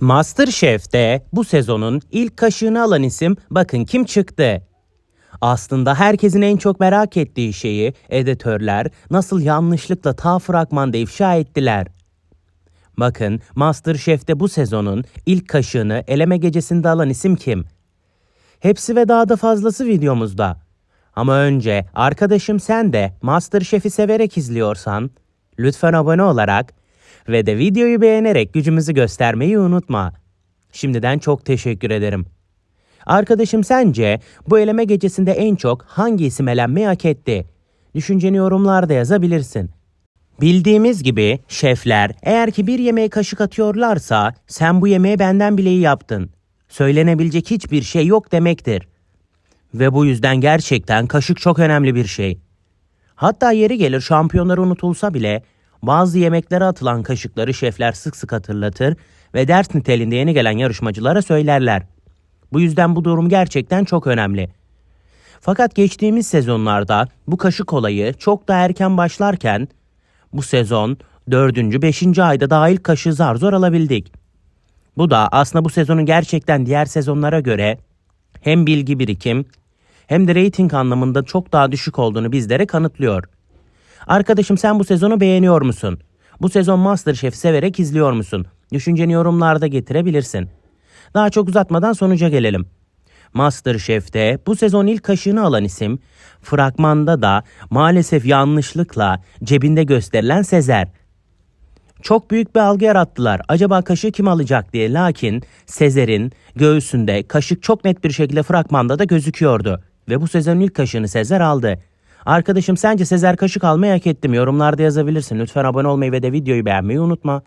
MasterChef'te bu sezonun ilk kaşığını alan isim bakın kim çıktı. Aslında herkesin en çok merak ettiği şeyi editörler nasıl yanlışlıkla ta fragmanda ifşa ettiler. Bakın MasterChef'te bu sezonun ilk kaşığını eleme gecesinde alan isim kim? Hepsi ve daha da fazlası videomuzda. Ama önce arkadaşım sen de MasterChef'i severek izliyorsan lütfen abone olarak ve de videoyu beğenerek gücümüzü göstermeyi unutma. Şimdiden çok teşekkür ederim. Arkadaşım sence bu eleme gecesinde en çok hangi isim elenmeyi hak etti? Düşünceni yorumlarda yazabilirsin. Bildiğimiz gibi şefler eğer ki bir yemeğe kaşık atıyorlarsa sen bu yemeği benden bile iyi yaptın. Söylenebilecek hiçbir şey yok demektir. Ve bu yüzden gerçekten kaşık çok önemli bir şey. Hatta yeri gelir şampiyonlar unutulsa bile bazı yemeklere atılan kaşıkları şefler sık sık hatırlatır ve ders niteliğinde yeni gelen yarışmacılara söylerler. Bu yüzden bu durum gerçekten çok önemli. Fakat geçtiğimiz sezonlarda bu kaşık olayı çok daha erken başlarken bu sezon 4. 5. ayda dahil kaşığı zar zor alabildik. Bu da aslında bu sezonun gerçekten diğer sezonlara göre hem bilgi birikim hem de reyting anlamında çok daha düşük olduğunu bizlere kanıtlıyor. Arkadaşım sen bu sezonu beğeniyor musun? Bu sezon MasterChef severek izliyor musun? Düşünceni yorumlarda getirebilirsin. Daha çok uzatmadan sonuca gelelim. MasterChef'te bu sezon ilk kaşığını alan isim, fragmanda da maalesef yanlışlıkla cebinde gösterilen Sezer. Çok büyük bir algı yarattılar. Acaba kaşığı kim alacak diye. Lakin Sezer'in göğsünde kaşık çok net bir şekilde fragmanda da gözüküyordu. Ve bu sezonun ilk kaşığını Sezer aldı. Arkadaşım sence Sezer kaşık almayı hak etti mi? Yorumlarda yazabilirsin. Lütfen abone olmayı ve de videoyu beğenmeyi unutma.